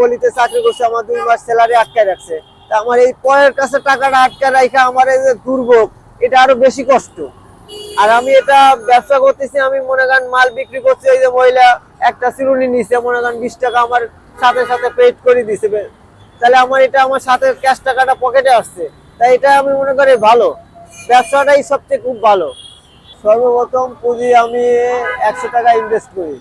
গলিতে চাকরি করছে, আমার দুই মাস স্যালারি আটকায় রাখছে। তা আমার এই পরের কাছে টাকাটা আটকায় রাখা আমার এই যে দুর্ভোগ, এটা আরও বেশি কষ্ট। আর আমি এটা ব্যবসা করতেছি, আমি মনে করেন মাল বিক্রি করছি ওই যে মহিলা একটা চিরুনি নিছে, মনে করেন বিশ টাকা আমার সাথে সাথে পেড করে দিছে। তাহলে আমার এটা আমার সাথে ক্যাশ টাকাটা পকেটে আসছে। তাই এটা আমি মনে করি ভালো। ব্যবসাটাই সবচেয়ে খুব ভালো। সর্বপ্রথম পুঁজি আমি একশো টাকা ইনভেস্ট করি।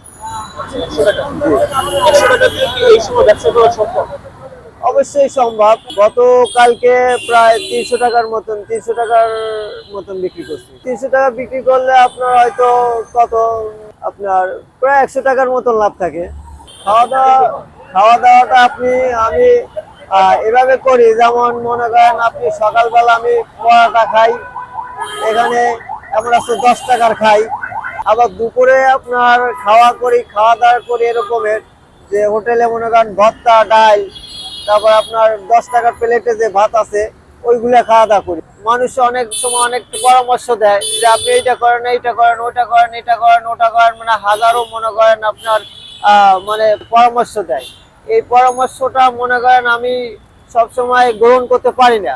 অবশ্যই সম্ভব। গতকালকে প্রায় তিনশো টাকার মতন, তিনশো টাকার মতন বিক্রি করছি। তিনশো টাকা বিক্রি করলে আপনার হয়তো কত, আপনার প্রায় একশো টাকার মতন লাভ থাকে। খাওয়া দাওয়া, খাওয়া দাওয়াটা আপনি, আমি এভাবে করি। যেমন মনে করেন আপনি সকালবেলা আমি পরোটা খাই, এখানে আমরা দশ টাকার খাই। আবার দুপুরে আপনার খাওয়া করি, খাওয়া দাওয়া করি এরকমের, যে হোটেলে মনে করেন ভর্তা, ডাল, তারপর আপনার দশ টাকার প্লেটে যে ভাত আছে, ওইগুলো খাওয়া দাওয়া করি। মানুষ অনেক সময় অনেক পরামর্শ দেয় যে আপনি এইটা করেন এইটা করেন ওটা করেন, এটা করেন, ওটা করেন মানে হাজারো মনে করেন আপনার মানে পরামর্শ দেয়। এই পরামর্শটা মনে করেন আমি সবসময় গ্রহণ করতে পারি না।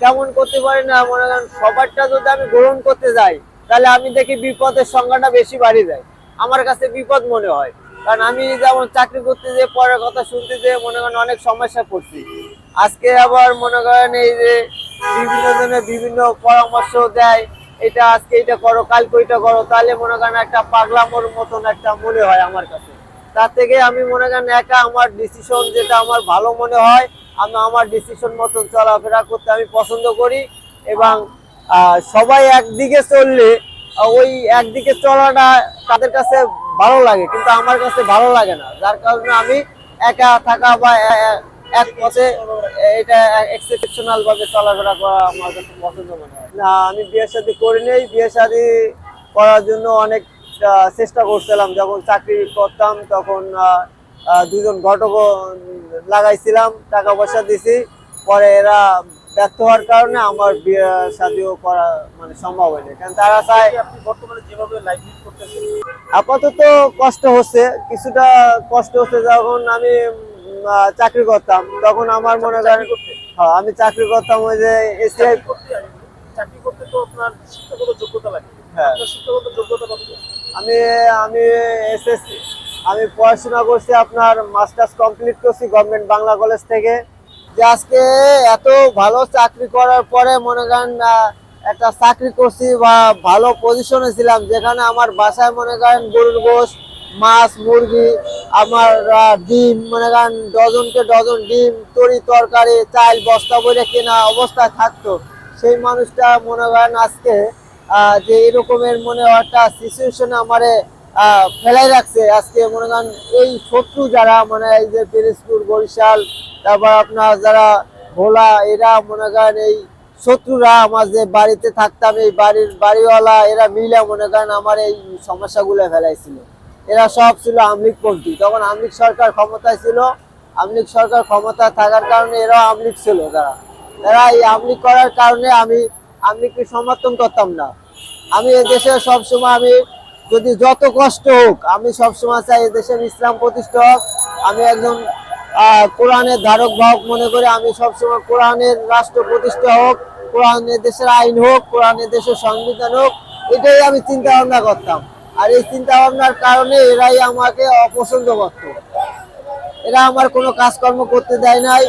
কেমন করতে পারি না? মনে করেন সবারটা যদি আমি গ্রহণ করতে যাই তাহলে আমি দেখি বিপদের সংখ্যাটা বেশি বাড়ি যায়। আমার কাছে বিপদ মনে হয়। কারণ আমি যেমন চাকরি করতে যে পরের কথা শুনতে যে মনে করেন অনেক সমস্যা পড়ছি। আজকে আবার মনে করেন এই যে বিভিন্ন জনের বিভিন্ন পরামর্শ দেয়, এটা আজকে এটা করো, কালকে ওইটা করো। তাহলে মনে করেন একটা পাগলামোর মতন একটা মনে হয় আমার কাছে। তার থেকে আমি মনে করেন একা আমার ডিসিশন যেটা আমার ভালো মনে হয়, আমি আমার ডিসিশন মতন চলাফেরা করতে আমি পছন্দ করি এবং সবাই একদিকে চললে ওই একদিকে চলাটা তাদের কাছে ভালো লাগে, কিন্তু আমার কাছে ভালো লাগে না। যার কারণে আমি একা থাকা বা এক পথে এটা এক্সেপশনাল ভাবে চলাফেরা করা আমার কাছে পছন্দ মনে হয়। না, আমি বিয়ে শাদী করি নেই। বিয়ে শাদী করার জন্য অনেক চেষ্টা করছিলাম। যখন চাকরি করতাম তখন দুজন ঘটক লাগাইছিলাম, টাকা পয়সা দিছি। পরে এরা ব্যর্থ হওয়ার কারণে আমার বিয়ে শাদীও করা মানে সম্ভব হয়নি। কারণ তারা চায় আপনি বর্তমানে যেভাবে লাইফ লিড করতেছেন আপাতত কষ্ট হচ্ছে। কিছুটা কষ্ট হচ্ছে যখন আমি চাকরি করতাম। তখন আমার মনে করেন হ্যাঁ, আমি চাকরি করতাম ওই যে এসিআই চাকরি করতে চাকরি করতে তো আপনার শিক্ষাগত যোগ্যতা লাগে। হ্যাঁ। শিক্ষাগত যোগ্যতা কত? আমি আমি এসএসসি আমি পড়াশোনা করছি আপনার মাস্টার্স কমপ্লিট করছি গভর্নমেন্ট বাংলা কলেজ থেকে। যে আজকে এত ভালো চাকরি করার পরে মনে করেন একটা চাকরি করছি বা ভালো পজিশনে ছিলাম, যেখানে আমার বাসায় মনে করেন গরুর গোশ, মাছ, মুরগি, আমার ডিম, মনে করেন ডজনকে ডজন ডিম, তরি তরকারি, চাল, বস্তা বলে কেনা অবস্থায় থাকতো। সেই মানুষটা মনে করেন আজকে যে এরকমের মনে একটা সিচুয়েশনে আমারে ফেলাই রাখছে। আজকে মনে করেন এই শত্রু যারা মানে এই যে পিরিজপুর, বরিশাল, তারপর আপনার যারা ভোলা, এরা মনে করেন এই শত্রুরা আমার যে বাড়িতে থাকতাম, এই বাড়ির বাড়িওয়ালা, এরা মিলে মনে করেন আমার এই সমস্যাগুলো ফেলাইছিল। এরা সব ছিল আমলিক পন্থী তখন আমলিক সরকার ক্ষমতায় ছিল। আমলিক সরকার ক্ষমতায় থাকার কারণে এরাও আমলিক ছিল তারা। তারা এই আমলিক করার কারণে আমি আমলিককে সমর্থন করতাম না। আমি এদেশে সবসময় আমি যদি যত কষ্ট হোক, আমি সবসময় চাই দেশের ইসলাম প্রতিষ্ঠা হোক আমি একজন কোরআনের ধারক বাহক মনে করে আমি সবসময় কোরআনের রাষ্ট্র প্রতিষ্ঠা হোক, কোরআনের দেশের আইন হোক, কোরআনের দেশের সংবিধান হোক, এটাই আমি চিন্তা ভাবনা করতাম। আর এই চিন্তা ভাবনার কারণে এরাই আমাকে অপছন্দ করতো। এরা আমার কোনো কাজকর্ম করতে দেয় নাই।